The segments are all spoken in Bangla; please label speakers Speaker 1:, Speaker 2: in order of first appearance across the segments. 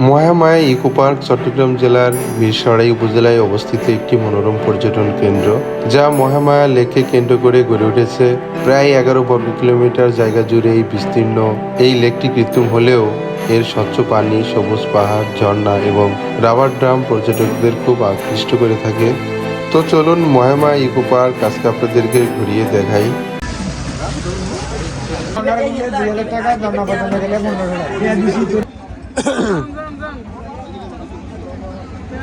Speaker 1: মহামায়া ইকো পার্ক চট্টগ্রাম জেলার মিরসরাই উপজেলায় অবস্থিত একটি মনোরম পর্যটন কেন্দ্র, যা মহামায়া লেককে কেন্দ্র করে গড়ে উঠেছে। প্রায় এগারো বর্গ কিলোমিটার জায়গা জুড়ে এই বিস্তীর্ণ এই লেকটি কৃত্রিম হলেও এর স্বচ্ছ পানি, সবুজ পাহাড়, ঝর্ণা এবং রাবার ড্রাম পর্যটকদের খুব আকৃষ্ট করে থাকে। তো চলুন মহামায়া ইকো পার্ক আজকে আপনাদেরকে ঘুরিয়ে দেখাই।
Speaker 2: টাকা জমা পাঠানো গেলে পনেরোশো টাকা আরে উঠান এই তো ভাঙবো না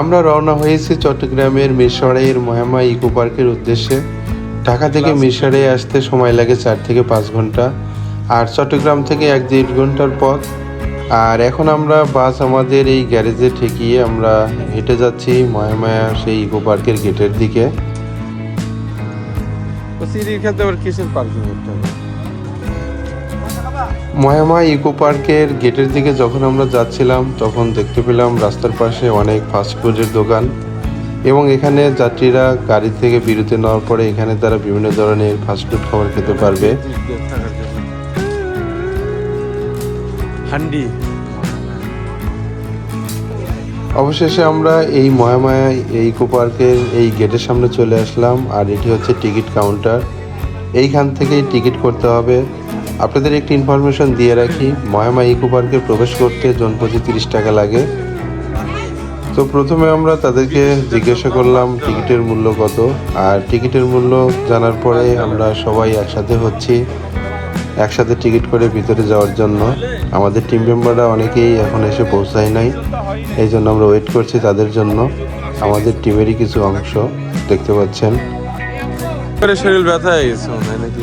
Speaker 1: আমরা রওনা হয়েছি চট্টগ্রামের মিরসরাইয়ের মহামা ইকো পার্কের উদ্দেশ্যে। ঢাকা থেকে মিরসরাই আসতে সময় লাগে চার থেকে পাঁচ ঘণ্টা। আর চট্টগ্রাম থেকে এক দেড় ঘণ্টার পথ। আর এখন আমরা বাস আমাদের এই গ্যারেজে ঠেকিয়ে আমরা হেঁটে যাচ্ছি মহামায়া সেই ইকো পার্কের গেটের দিকে।
Speaker 3: সিঁড়ির ক্ষেত্রে আবার কিসের পার্কিং করতে হবে?
Speaker 1: ময়ামা ইকো পার্কের গেটের দিকে যখন আমরা যাচ্ছিলাম তখন দেখতে পেলাম রাস্তার পাশে অনেক ফাস্টফুডের দোকান এবং এখানে যাত্রীরা গাড়ি থেকে বিরতি নেওয়ার পরে এখানে তারা বিভিন্ন ধরনের ফাস্টফুড খাবার খেতে পারবে।
Speaker 3: হান্ডি।
Speaker 1: অবশেষে আমরা এই ময়ামায়া এই ইকো পার্কের এই গেটের সামনে চলে আসলাম আর এটি হচ্ছে টিকিট কাউন্টার। এইখান থেকেই টিকিট করতে হবে। আপনাদের একটি ইনফরমেশন দিয়ে রাখি ময়ামা ইকো পার্কে প্রবেশ করতে জন প্রতি তিরিশ টাকা লাগে। তো প্রথমে আমরা তাদেরকে জিজ্ঞাসা করলাম টিকিটের মূল্য কত, আর টিকিটের মূল্য জানার পরে আমরা সবাই একসাথে হচ্ছি, একসাথে টিকিট করে ভিতরে যাওয়ার জন্য। আমাদের টিম মেম্বাররা অনেকেই এখন এসে পৌঁছায় নাই, এই জন্য আমরা ওয়েট করছি তাদের জন্য। আমাদের টিমেরই কিছু অংশ দেখতে পাচ্ছেন।
Speaker 3: শরীর ব্যথা হয়ে গেছে নাকি?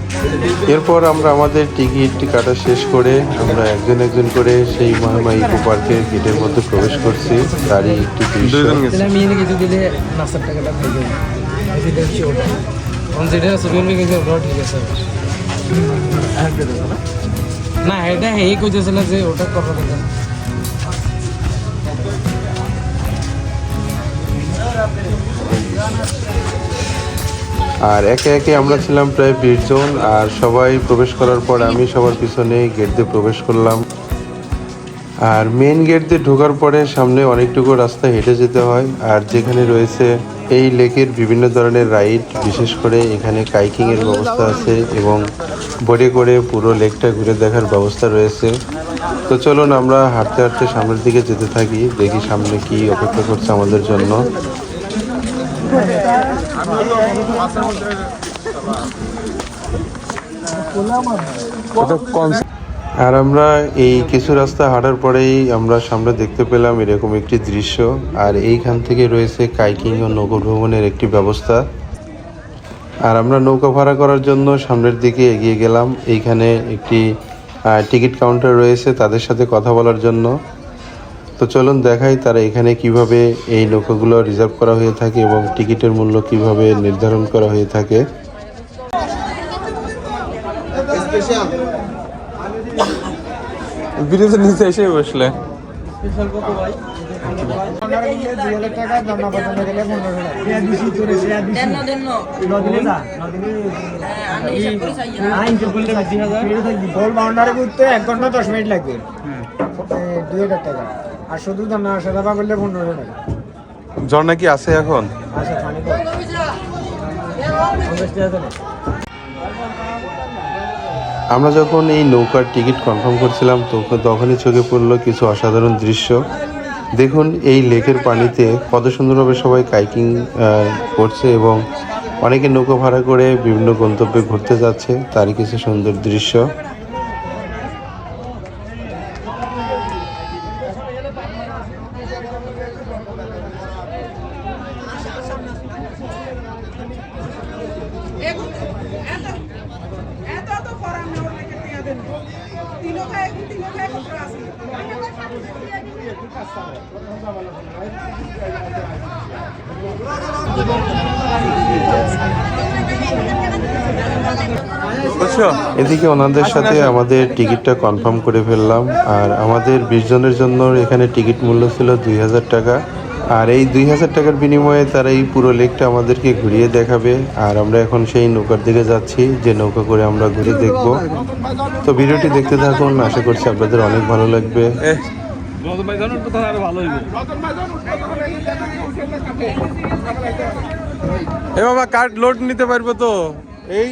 Speaker 1: এরপর আমরা আমাদের টিকিট কাটা শেষ করে আমরা একজন একজন করে সেই মহামা ইকো পার্কের গেটের মধ্যে প্রবেশ করছি। তারই একটি
Speaker 2: আছে না? এটা হেই কইতেছিল যে ওটা
Speaker 1: আর একে একে আমরা ছিলাম প্রায় বিশ জন, আর সবাই প্রবেশ করার পর আমি সবার পিছনে গেট দিয়ে প্রবেশ করলাম। আর মেন গেট দিয়ে ঢোকার পরে সামনে অনেকটুকু রাস্তা হেঁটে যেতে হয়। আর যেখানে রয়েছে এই লেকের বিভিন্ন ধরনের রাইড, বিশেষ করে এখানে কাইকিংয়ের ব্যবস্থা আছে এবং বোটে করে পুরো লেকটা ঘুরে দেখার ব্যবস্থা রয়েছে। তো চলুন আমরা হাঁটতে হাঁটতে সামনের দিকে যেতে থাকি, দেখি সামনে কি অপেক্ষা করছে আমাদের জন্য। আর আমরা এই কিছু রাস্তা হাঁটার পরেই আমরা সামনে দেখতে পেলাম এরকম একটি দৃশ্য, আর এইখান থেকে রয়েছে কাইকিং ও নৌকো ভ্রমণের একটি ব্যবস্থা। আর আমরা নৌকা ভাড়া করার জন্য সামনের দিকে এগিয়ে গেলাম। এইখানে একটি টিকিট কাউন্টার রয়েছে তাদের সাথে কথা বলার জন্য। তো চলুন দেখাই তারা এখানে কীভাবে এই নৌকাগুলো রিজার্ভ করা হয়ে থাকে এবং টিকিটের মূল্য কীভাবে নির্ধারণ করা হয়ে থাকে।
Speaker 3: ব্রিজের নিচে এসে বসলে।
Speaker 4: এক ঘণ্টা দশ মিনিট লাগবে। দুই হাজার টাকা। আর শুধু জানা সেদাবা করলে পনেরোশো টাকা
Speaker 3: ঝর্ণা কি আছে এখন?
Speaker 4: আচ্ছা তো।
Speaker 1: আমরা যখন এই নৌকার টিকিট কনফার্ম করছিলাম তখন তখনই চোখে পড়ল কিছু অসাধারণ দৃশ্য। দেখুন এই লেকের পানিতে কত সুন্দরভাবে সবাই কাইকিং করছে এবং অনেকে নৌকা ভাড়া করে বিভিন্ন গন্তব্যে ঘুরতে যাচ্ছে। তারই কিছু সুন্দর দৃশ্য
Speaker 5: এত এত করার না ওর লেগে টিয়া দেন তিনো খায় তিনো খায় কত আছে
Speaker 3: বুঝছ
Speaker 1: এদিকে ওনাদের সাথে আমাদের টিকিটটা কনফার্ম করে ফেললাম। আর আমাদের বিশ জনের জন্য এখানে টিকিট মূল্য ছিল দুই হাজার টাকা। আর এই দুই হাজার টাকার বিনিময়ে তারা এই পুরো লেকটা আমাদেরকে ঘুরিয়ে দেখাবে। আর আমরা এখন সেই নৌকার দিকে যাচ্ছি, যে নৌকা করে আমরা ঘুরে দেখব। তো ভিডিওটি দেখতে থাকুন, আশা করছি আপনাদের অনেক ভালো লাগবে।
Speaker 3: এ বাবা, কার্ড লোড নিতে পারব তো? এই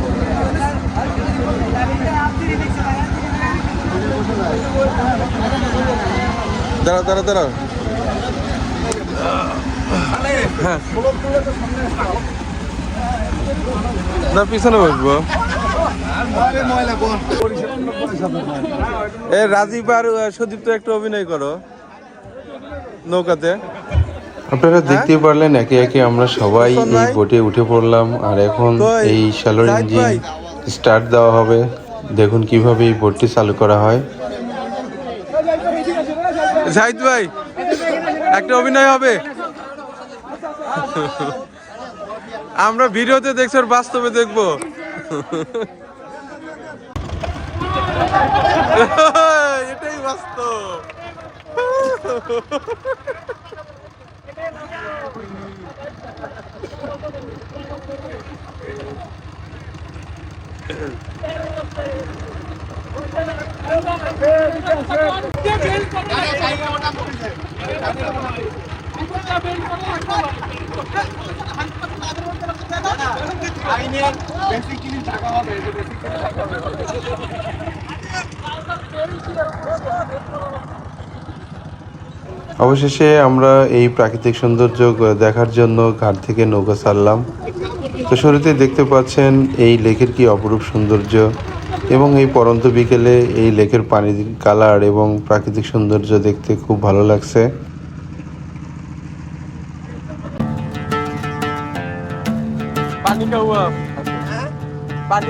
Speaker 3: দাঁড়াও দাঁড়াও দাঁড়াও। হ্যাঁ। না পিছনে বসবো। এ রাজীব আর সদীপ তো একটু অভিনয় করো। নৌকাতে।
Speaker 1: আপনারা দেখতেই পারলেন একে একে আমরা সবাই এই বোটে উঠে পড়লাম আর এখন? এই শ্যালোর ইঞ্জিন। স্টার্ট দেওয়া হবে। দেখুন কীভাবে এই বোটটি চালু করা হয়।
Speaker 3: জাহিদ ভাই, একটা অভিনয় হবে। আমরা ভিডিওতে দেখছি, আর বাস্তবে দেখব। এটাই বাস্তব।
Speaker 1: অবশেষে আমরা এই প্রাকৃতিক সৌন্দর্য দেখার জন্য ঘাট থেকে নৌকা ছাড়লাম। তো শুরুতেই দেখতে পাচ্ছেন এই লেকের কি অপরূপ সৌন্দর্য এবং এই পরন্ত বিকেলে এই লেকের পানির কালার এবং প্রাকৃতিক সৌন্দর্য দেখতে খুব ভালো লাগছে।
Speaker 3: পানি খাওয়া। পানি।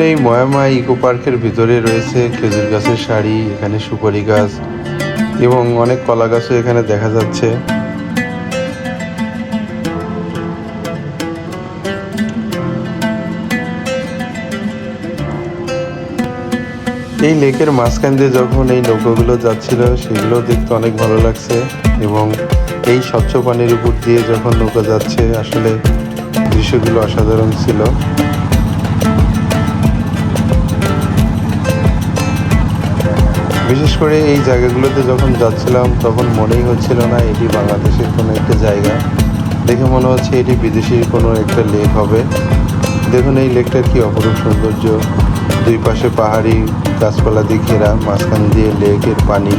Speaker 3: খাওয়া বলে না পাখি
Speaker 1: দেখুন এই ময়ামা ইকো পার্কের ভিতরে রয়েছে খেজুর গাছের শাড়ি এখানে সুপারি গাছ এবং অনেক কলা গাছও এখানে দেখা যাচ্ছে। এই লেকের মাঝখান দিয়ে যখন এই নৌকাগুলো যাচ্ছিল, সেগুলো দেখতে অনেক ভালো লাগছে এবং এই স্বচ্ছ পানির উপর দিয়ে যখন নৌকা যাচ্ছে, আসলে দৃশ্যগুলো অসাধারণ ছিল। বিশেষ করে এই জায়গাগুলোতে যখন যাচ্ছিলাম তখন মনেই হচ্ছিল না এটি বাংলাদেশের কোনো একটা জায়গা। দেখে মনে হচ্ছে এটি বিদেশির কোনো একটা লেক হবে। দেখুন এই লেকটার কি অপরূপ সৌন্দর্য। দুই পাশে পাহাড়ি গাছপালা দিয়ে ঘেরা মাঝখান দিয়ে লেকের পানি।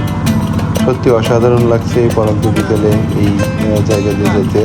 Speaker 1: সত্যি অসাধারণ লাগছে এই পরন্ত বিকেলে এই আহ, জায়গা দিয়ে যেতে।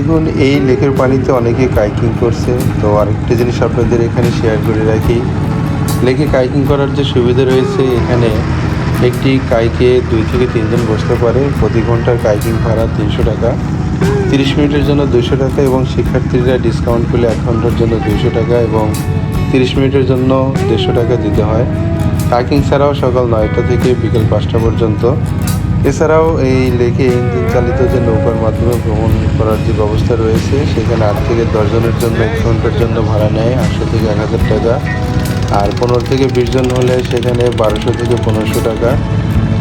Speaker 1: দেখুন, এই লেকের পানিতে অনেকে কাইকিং করছে। তো আরেকটা জিনিস আপনাদের এখানে শেয়ার করে রাখি। লেকে কাইকিং করার যে সুবিধা রয়েছে, এখানে একটি কাইকে দুই থেকে তিনজন বসতে পারে। প্রতি ঘণ্টার কাইকিং ভাড়া তিনশো টাকা। তিরিশ মিনিটের জন্য দুশো টাকা এবং শিক্ষার্থীরা ডিসকাউন্ট পেলে এক ঘণ্টার জন্য দুশো টাকা এবং তিরিশ মিনিটের জন্য দেড়শো টাকা দিতে হয়। কাইকিং ছাড়াও সকাল নয়টা থেকে বিকেল পাঁচটা পর্যন্ত। এছাড়াও এই লেকে ইঞ্জিন চালিত যে নৌকার মাধ্যমে ভ্রমণ করার যে ব্যবস্থা রয়েছে, সেখানে আট থেকে দশ জনের জন্য এক ঘণ্টার জন্য ভাড়া নেয় আটশো থেকে এক হাজার টাকা। আর পনেরো থেকে বিশ জন হলে সেখানে বারোশো থেকে পনেরোশো টাকা।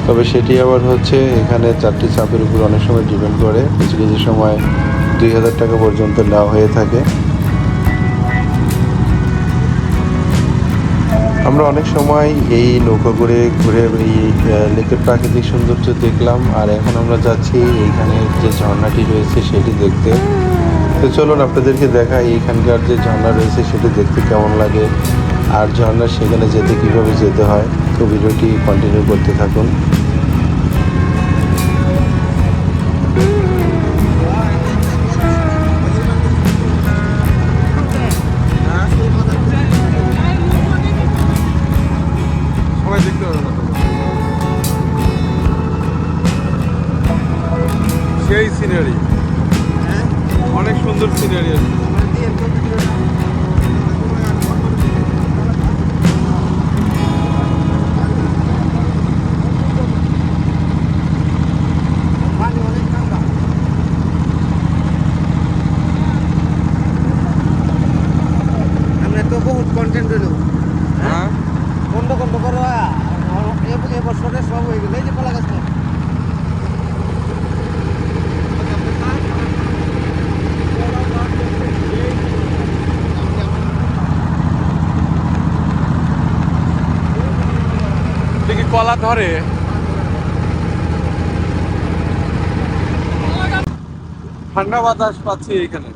Speaker 1: তবে সেটি আবার হচ্ছে এখানে চারটি চাপের উপর অনেক সময় ডিপেন্ড করে। কিছু কিছু সময় দুই হাজার টাকা পর্যন্ত নেওয়া হয়ে থাকে। আমরা অনেক সময় এই নৌকা করে ঘুরে এই লেকের প্রাকৃতিক সৌন্দর্য দেখলাম, আর এখন আমরা যাচ্ছি এইখানে যে ঝর্ণাটি রয়েছে সেটি দেখতে। তো চলুন আপনাদেরকে দেখাই এইখানকার যে ঝর্ণা রয়েছে সেটি দেখতে কেমন লাগে, আর ঝর্ণা সেখানে যেতে কীভাবে যেতে হয়। তো ভিডিওটি কন্টিনিউ করতে থাকুন।
Speaker 3: সিনারি অনেক সুন্দর সিনারি আছে
Speaker 2: আমরা তো বহুত কন্টেন্ট রইল
Speaker 3: হ্যাঁ
Speaker 2: বন্ধ বন্ধ করো এবছরে সব হয়ে গেল এই যে কলা গাছ
Speaker 3: দেখি কলা ধরে ঠান্ডা বাতাস পাচ্ছি এইখানে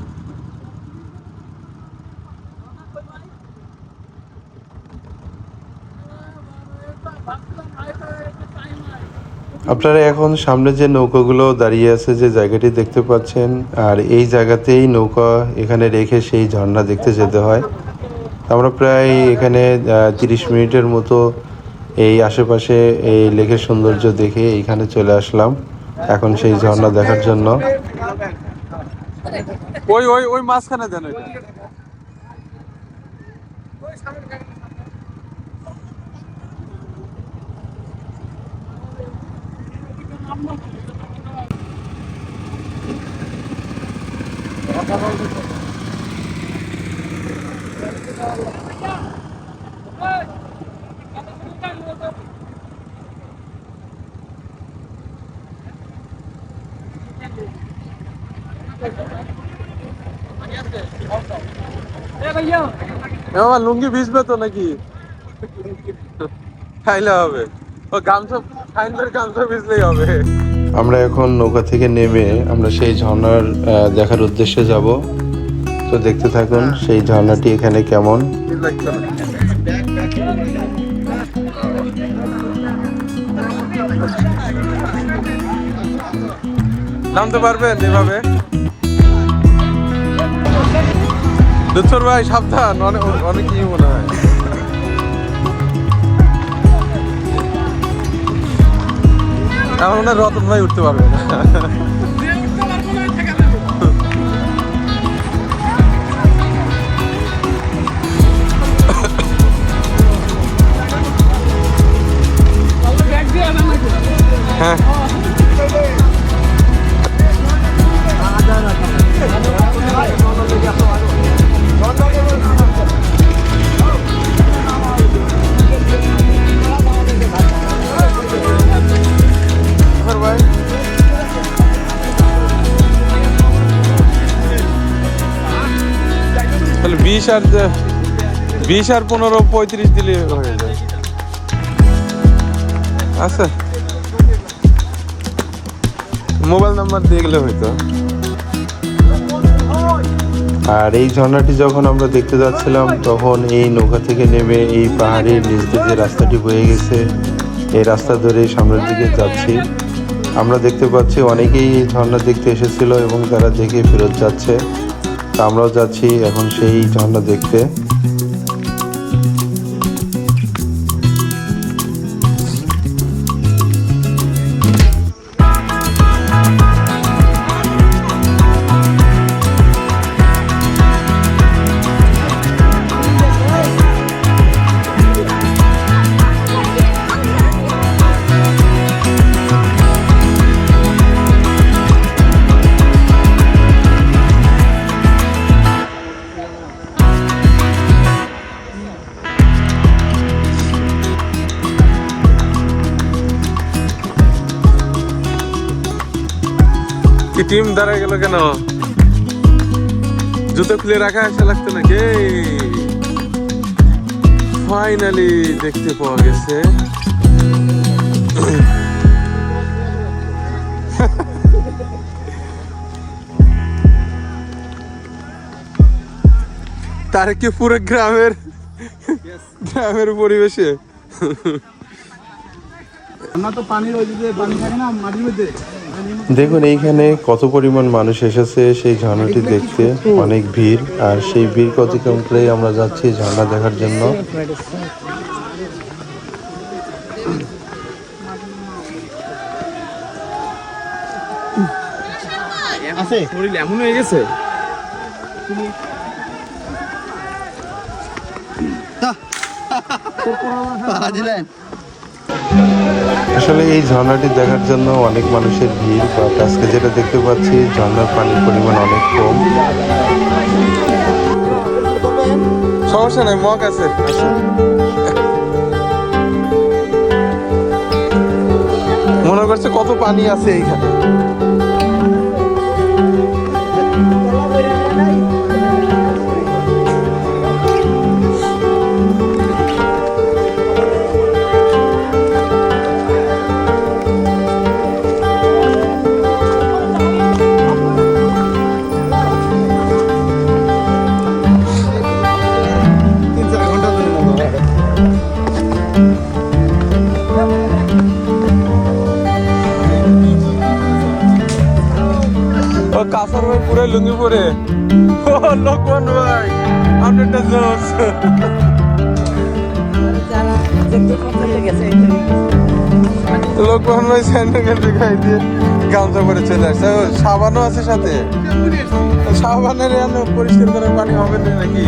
Speaker 1: আপনারা এখন সামনে যে নৌকাগুলো দাঁড়িয়ে আছে যে জায়গাটি দেখতে পাচ্ছেন, আর এই জায়গাতেই নৌকা এখানে রেখে সেই ঝর্ণা দেখতে যেতে হয়। আমরা প্রায় এখানে তিরিশ মিনিটের মতো এই আশেপাশে এই লেকের সৌন্দর্য দেখে এইখানে চলে আসলাম। এখন সেই ঝর্ণা দেখার জন্য।
Speaker 3: ওই ওই ওই মাঝখানে দেন ওইটা। বাবা লুঙ্গি ভিজবে তো নাকি? খাইলে হবে। ও গামছা ফাইনদের গামছা ভিজলেই হবে।
Speaker 1: আমরা এখন নৌকা থেকে নেমে আমরা সেই ঝর্ণার দেখার উদ্দেশ্যে যাব। তো দেখতে থাকুন সেই ঝর্ণাটি এখানে কেমন?
Speaker 3: নামতে পারবেন এভাবে? দুধর ভাই, সাবধান। অনেক অনেক কি মনে হয়। আমার মনে রতন ভাই উঠতে পারবে না। হ্যাঁ। বিশ আর বিশ আর পনেরো, পঁয়ত্রিশ দিলে হয়ে যায়। আচ্ছা মোবাইল নাম্বার দিয়ে গেলে হয়তো।
Speaker 1: আর এই ঝর্ণাটি যখন আমরা দেখতে যাচ্ছিলাম, তখন এই নৌকা থেকে নেমে এই পাহাড়ের নিচ দিয়ে যে রাস্তাটি বয়ে গেছে, এই রাস্তা ধরে সামনের দিকে যাচ্ছি। আমরা দেখতে পাচ্ছি অনেকেই এই ঝর্ণা দেখতে এসেছিল এবং তারা দেখে ফেরত যাচ্ছে। আমরাও যাচ্ছি এখন সেই ঝর্ণা দেখতে।
Speaker 3: টিম দাঁড়ায় গেল কেন? জুতো খুলে রাখা আসা লাগতো নাকি? ফাইনালি দেখতে পাওয়া গেছে। তার কি পুরো গ্রামের গ্রামের পরিবেশে।
Speaker 2: আমরা তো পানির ওই যে পানি থাকে না, মাটির মধ্যে?
Speaker 1: দেখুন এইখানে কত পরিমাণ মানুষ এসেছে সেই ঝর্ণাটি দেখতে। অনেক ভিড় আর সেই ভিড় অতিক্রম করেই আমরা যাচ্ছি ঝর্ণা দেখার জন্য।
Speaker 2: আছে? শরীর এমন হয়ে গেছে।
Speaker 1: আসলে এই ঝর্ণাটি দেখার জন্য অনেক মানুষের ভিড়, বাট আজকে যেটা দেখতে পাচ্ছি, ঝর্ণার পানির পরিমাণ অনেক কম।
Speaker 3: সমস্যা নাই, মগ আছে। মনে করছে কত পানি আছে এইখানে। লুঙ্গি পরে। ও লোকমান ভাই আপনারটা জোস। লোকমান ভাই খাই দিয়ে গামছা পরে চলে আসছে। সাবানও আছে সাথে। সাবানের পরিষ্কার করে পানি হবে নাকি?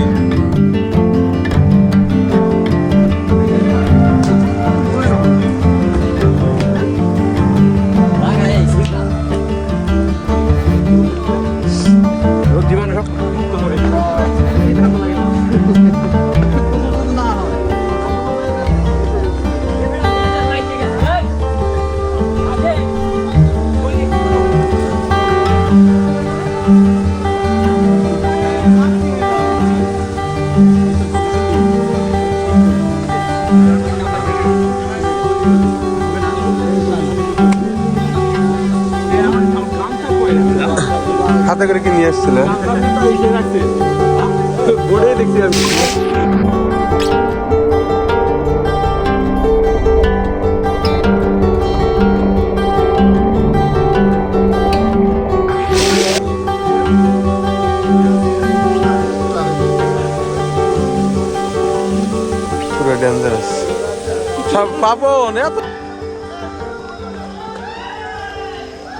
Speaker 3: এত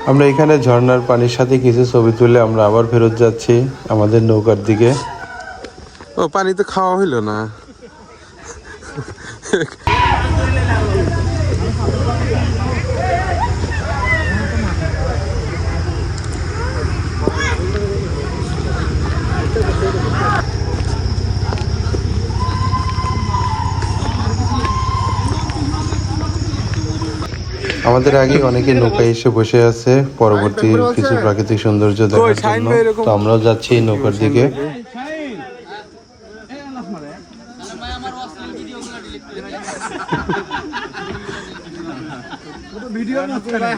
Speaker 1: আমরা এখানে ঝর্নার পানির সাথে কিছু ছবি তুলে আমরা আবার ফেরত যাচ্ছি আমাদের নৌকার দিকে।
Speaker 3: ও পানি তো খাওয়া হইল না।
Speaker 1: আমাদের আগে অনেকে নৌকায় এসে বসে আছে পরবর্তী কিছু প্রাকৃতিক সৌন্দর্য দেখার জন্য। তো আমরাও যাচ্ছি এই নৌকার দিকে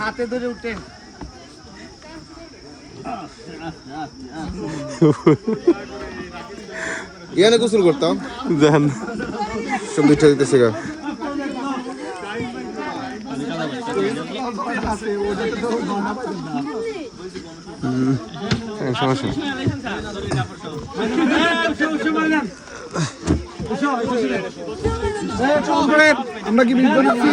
Speaker 2: হাতে ধরে উঠেন
Speaker 6: এখানে গোসল করতাম।
Speaker 3: জান।
Speaker 6: সব দুইটা দিতেছে গা।
Speaker 4: আমরা কি বিল করেছি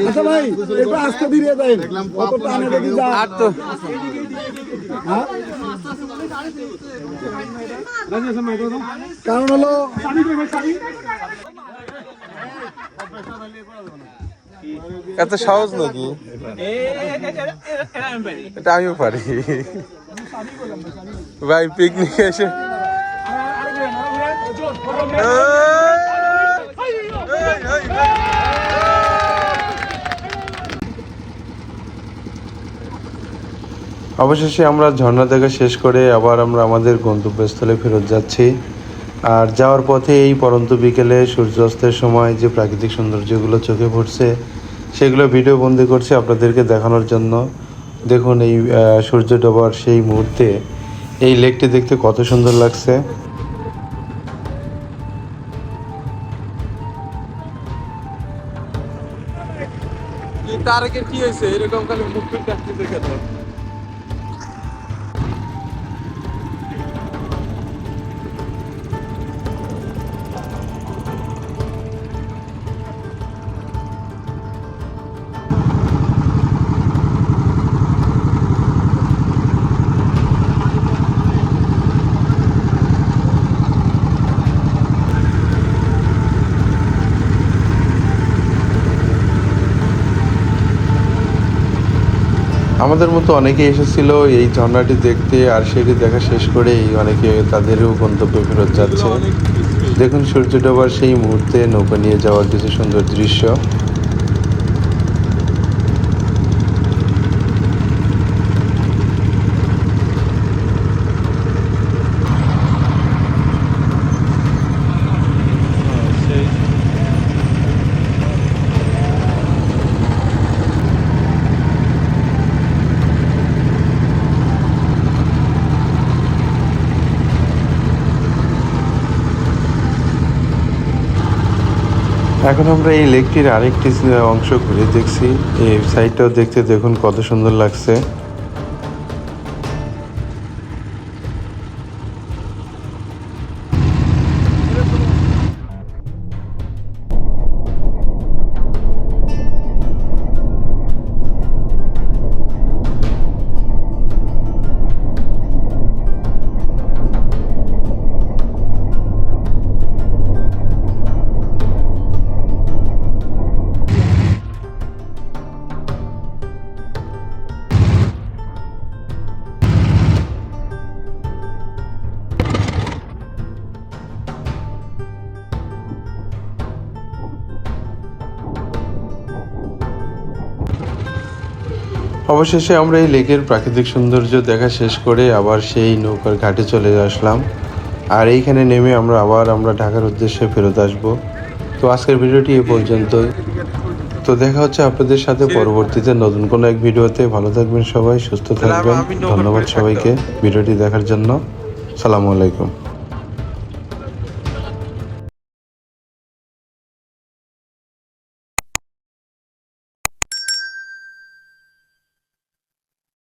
Speaker 4: আচ্ছা ভাই একটু আস্তে ধীরে দেন অত টানে দেখি যা
Speaker 3: তো
Speaker 4: কারণ হলো
Speaker 3: এত সহজ নাকি? এটা আমিও পারি। ভাই পিকনিক এসে
Speaker 1: অবশেষে আমরা ঝর্ণা দেখা শেষ করে আবার আমরা আমাদের গন্তব্যস্থলে ফেরত যাচ্ছি। আর যাওয়ার পথে এই পরন্ত বিকেলে সূর্যাস্তের সময় যে প্রাকৃতিক সৌন্দর্যগুলো চোখে পড়ছে, সেগুলো ভিডিও বন্দি করছি আপনাদেরকে দেখানোর জন্য। দেখুন এই সূর্য ডোবার সেই মুহূর্তে, এই লেকটি দেখতে কত সুন্দর লাগছে।
Speaker 3: তারেকের কি হয়েছে? এরকম খালি মুখ ডাকতেছে কেন?
Speaker 1: আমাদের মতো অনেকে এসেছিল এই ঝর্ণাটি দেখতে আর সেটি দেখা শেষ করেই অনেকে তাদেরও গন্তব্যে ফেরত যাচ্ছে। দেখুন সূর্য ডোবার সেই মুহূর্তে নৌকা নিয়ে যাওয়ার কিছু সুন্দর দৃশ্য। এখন আমরা এই লেকটির আরেকটি অংশ ঘুরে দেখছি। এই সাইডটাও দেখতে দেখুন কত সুন্দর লাগছে। অবশেষে আমরা এই লেকের প্রাকৃতিক সৌন্দর্য দেখা শেষ করে আবার সেই নৌকার ঘাটে চলে আসলাম। আর এইখানে নেমে আমরা আবার আমরা ঢাকার উদ্দেশ্যে ফেরত আসব। তো আজকের ভিডিওটি এ পর্যন্ত তো দেখা হচ্ছে আপনাদের সাথে পরবর্তীতে নতুন কোনো এক ভিডিওতে। ভালো থাকবেন সবাই সুস্থ থাকবেন। ধন্যবাদ সবাইকে ভিডিওটি দেখার জন্য। সালামু আলাইকুম।